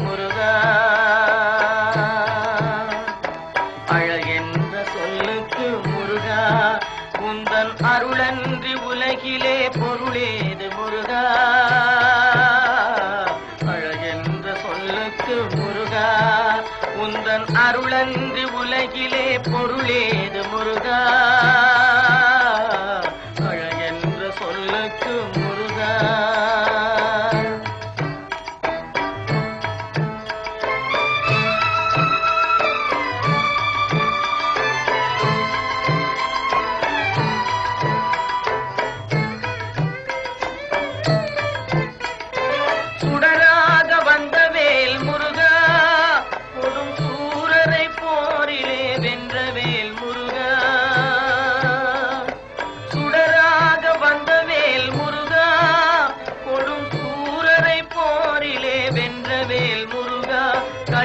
முருகா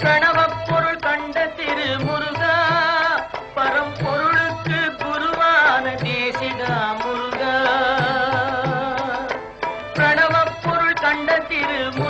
பிரணவப் பொருள் கண்ட திரு முருகா பரம்பொருளுக்கு குருவான தேசிகா முருகா. பிரணவப் பொருள் கண்ட திரு முருகா